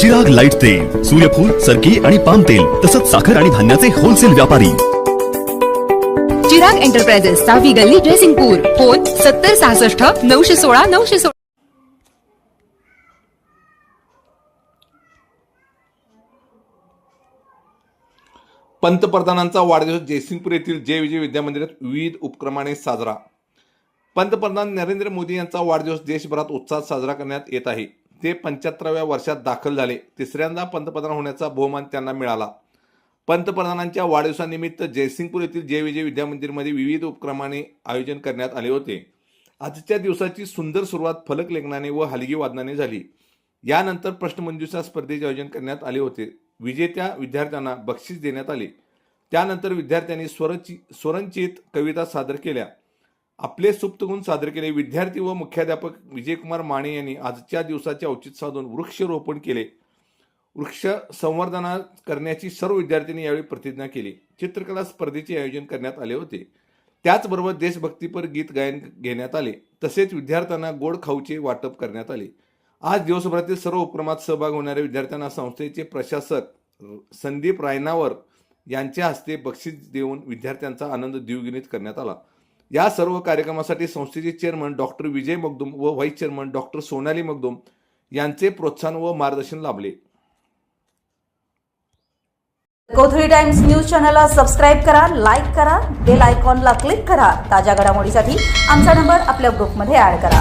Chirag light तेल सूर्यफूल सरकी आणि पाम तेल तसंच साखर आणि धान्याचे होलसेल व्यापारी. चिराग एंटरप्राइजेस सहावी गल्ली ड्रेसिंगपूर फोन सत्तर सहासष्ट नऊशे सोळा नऊशे सोळा. पंतप्रधानांचा वाढदिवस जयसिंगपूर येथील जय विजय विद्या मंदिरात विविध उपक्रमाने साजरा. पंतप्रधान नरेंद्र मोदी यांचा वाढदिवस देशभरात उत्साहात साजरा करण्यात येत आहे. ते पंच्याहत्तराव्या वर्षात दाखल झाले. तिसऱ्यांदा पंतप्रधान होण्याचा बहुमान त्यांना मिळाला. पंतप्रधानांच्या वाढदिवसानिमित्त जयसिंगपूर येथील जय विजय विद्यामंदिरमध्ये विविध उपक्रमाने आयोजन करण्यात आले होते. आजच्या दिवसाची सुंदर सुरुवात फलक लेखनाने व हलगी वादनाने झाली. यानंतर प्रश्नमंजुषा स्पर्धेचे आयोजन करण्यात आले होते. विजेत्या विद्यार्थ्यांना बक्षीस देण्यात आले. त्यानंतर विद्यार्थ्यांनी स्वरची स्वरंचित कविता सादर केल्या. आपले सुप्त गुण सादर केले. विद्यार्थी व मुख्याध्यापक विजयकुमार माने यांनी आजच्या दिवसाचे औचित साधून वृक्षरोपण केले. वृक्ष संवर्धना करण्याची सर्व विद्यार्थ्यांनी यावेळी प्रतिज्ञा केली. चित्रकला स्पर्धेचे आयोजन करण्यात आले होते. त्याचबरोबर देशभक्तीपर गीत गायन घेण्यात आले. तसेच विद्यार्थ्यांना गोड खाऊचे वाटप करण्यात आले. आज दिवसभरातील सर्व उपक्रमात सहभाग होणाऱ्या विद्यार्थ्यांना संस्थेचे प्रशासक संदीप रायनावर यांच्या हस्ते बक्षीस देऊन विद्यार्थ्यांचा आनंद द्विगुणित करण्यात आला. या सर्व कार्यक्रमासाठी संस्थेचे चेअरमन डॉक्टर विजय मगदुम व vice chairman doctor Sonali Magdum यांचे प्रोत्साहन व मार्गदर्शन लाभले. कोथळी टाइम्स न्यूज चॅनलला सबस्क्राईब करा लाईक करा बेल आयकॉनला क्लिक करा. ताज्या घडामोडीसाठी आमचा नंबर आपल्या ग्रुपमध्ये ऍड करा.